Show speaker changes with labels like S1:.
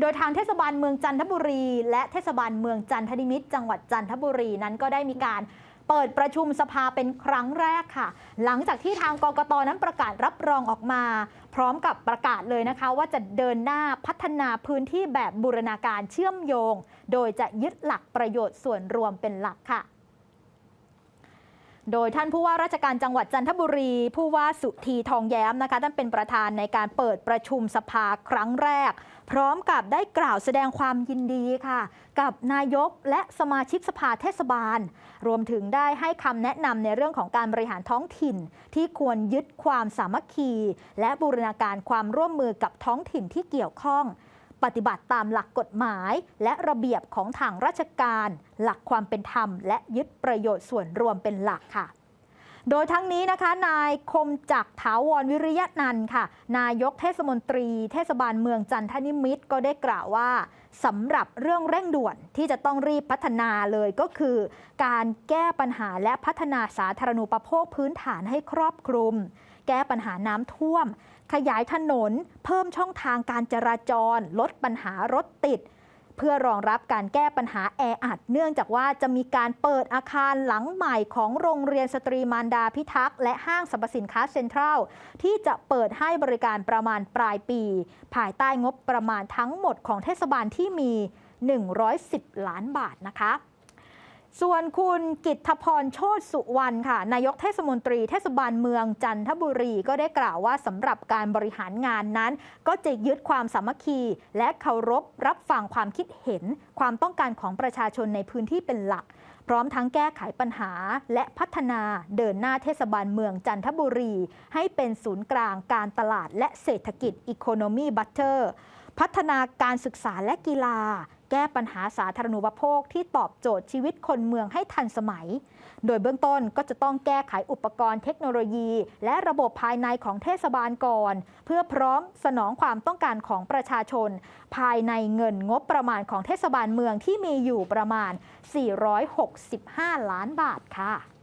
S1: โดยทางเทศบาลเมืองจันทบุรี และเทศบาลเมืองจันทนิมิตรจังหวัดจันทบุรีนั้นก็ได้มีการเปิดประชุมสภาเป็นครั้งแรกค่ะ หลังจากที่ทางกกตนั้นประกาศรับรองออกมา พร้อมกับประกาศเลยนะคะ ว่าจะเดินหน้าพัฒนาพื้นที่แบบบูรณาการเชื่อมโยง โดยจะยึดหลักประโยชน์ส่วนรวมเป็นหลักค่ะ โดยท่านผู้ว่าราชการจังหวัดจันทบุรี ผู้ว่าสุธีทองแย้มนะคะท่านเป็นประธานในการเปิดประชุมสภาครั้งแรก พร้อมกับได้กล่าวแสดงความยินดีค่ะ กับนายกและสมาชิกสภาเทศบาล รวมถึงได้ให้คำแนะนำในเรื่องของการบริหารท้องถิ่น ที่ควรยึดความสามัคคี และบูรณาการความร่วมมือกับท้องถิ่นที่เกี่ยวข้อง ปฏิบัติตามหลักกฎหมาย และระเบียบของทางราชการ หลักความเป็นธรรม และยึดประโยชน์ส่วนรวมเป็นหลักค่ะโดยทั้งนี้นะคะ นายคมจักถาวรวิริยะนันท์ค่ะ นายกเทศมนตรี เทศบาลเมืองจันทนิมิตรก็ได้กล่าวว่าสำหรับเรื่องเร่งด่วนที่จะต้องรีบพัฒนาเลยก็คือ การแก้ปัญหาและพัฒนาสาธารณูปโภคพื้นฐานให้ครอบคลุม แก้ปัญหาน้ำท่วม ขยายถนน เพิ่มช่องทางการจราจร ลดปัญหารถติด เพื่อรองรับการแก้ปัญหาแออัด เนื่องจากว่าจะมีการเปิดอาคารหลังใหม่ของโรงเรียนสตรีมารดาพิทักษ์และห้างสรรพสินค้าเซ็นทรัล ที่จะเปิดให้บริการประมาณปลายปี ภายใต้งบประมาณทั้งหมดของเทศบาลที่มี 110 ล้านบาทนะคะ ส่วนคุณกิตพรโชตสุวรรณค่ะ นายกเทศมนตรีเทศบาลเมืองจันทบุรีก็ได้กล่าวว่าสำหรับการบริหารงานนั้น ก็จะยึดความสามัคคี และเคารพรับฟังความคิดเห็น ความต้องการของประชาชนในพื้นที่เป็นหลัก พร้อมทั้งแก้ไขปัญหาและพัฒนาเดินหน้าเทศบาลเมืองจันทบุรี ให้เป็นศูนย์กลางการตลาดและเศรษฐกิจ Economy Butter พัฒนาการศึกษาและกีฬา แก้ปัญหาสาธารณูปโภคที่ตอบโจทย์ชีวิตคนเมืองให้ทันสมัย โดยเบื้องต้นก็จะต้องแก้ไขอุปกรณ์เทคโนโลยี และระบบภายในของเทศบาลก่อน เพื่อพร้อมสนองความต้องการของประชาชน ภายในเงินงบประมาณของเทศบาลเมืองที่มีอยู่ประมาณ 465 ล้านบาทค่ะ